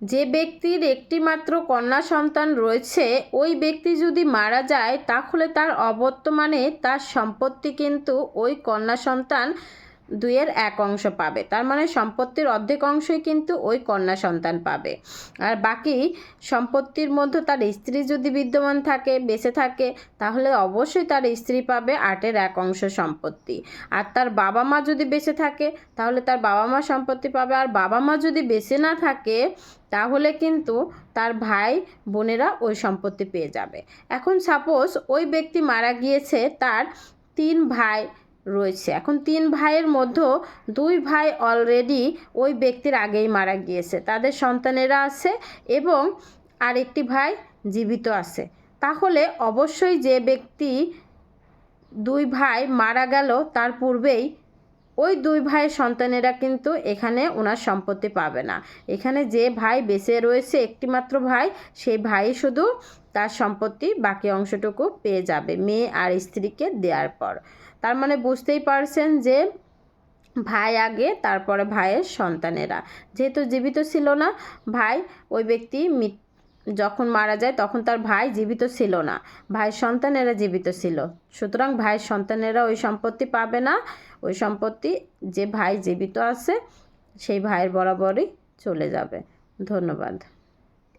যে ব্যক্তির একটিমাত্র কন্যা সন্তান রয়েছে, ওই ব্যক্তি যদি মারা যায়, তাহলে তার অবর্তমানে তার সম্পত্তি কিন্তু ওই কন্যা সন্তান দুইয়ের এক অংশ পাবে। তার মানে সম্পত্তির অর্ধেক অংশই কিন্তু ওই কন্যা সন্তান পাবে। আর বাকি সম্পত্তির মধ্যে তার স্ত্রী যদি বিদ্যমান থাকে, বেঁচে থাকে, তাহলে অবশ্যই তার স্ত্রী পাবে আটের এক অংশ সম্পত্তি। আর তার বাবা মা যদি বেঁচে থাকে, তাহলে তার বাবা মা সম্পত্তি পাবে। আর বাবা মা যদি বেঁচে না থাকে, তাহলে কিন্তু তার ভাই, বোনেরা ওই সম্পত্তি পেয়ে যাবে। এখন সাপোজ ওই ব্যক্তি মারা গিয়েছে, তার তিন ভাই রয়েছে। এখন তিন ভাইয়ের মধ্যে দুই ভাই অলরেডি ওই ব্যক্তির আগেই মারা গিয়েছে। তাদের সন্তানেরা আছে এবং আরেকটি ভাই জীবিত আছে। তাহলে অবশ্যই যে ব্যক্তি দুই ভাই মারা গেল, তার পূর্বেই ওই দুই ভাইয়ের সন্তানেরা কিন্তু এখানে ওনার সম্পত্তি পাবে না। এখানে যে ভাই বেঁচে রয়েছে একটিমাত্র ভাই সেই ভাই শুধু তার সম্পত্তি বাকি অংশটুকু পেয়ে যাবে মেয়ে আর স্ত্রীকে দেওয়ার পর। তার মানে বুঝতেই পারছেন যে ভাই আগে, তারপরে ভাইয়ের সন্তানেরা। যেহেতু জীবিত ছিল না, ভাই ওই ব্যক্তি মৃত- যখন মারা যায় তখন তার ভাই জীবিত ছিল না। ভাইয়ের সন্তানেরা জীবিত ছিল। সুতরাং ভাইয়ের সন্তানেরা ওই সম্পত্তি পাবে না। ওই সম্পত্তি যে ভাই জীবিত আছে, সেই ভাইয়ের বরাবরই চলে যাবে। ধন্যবাদ।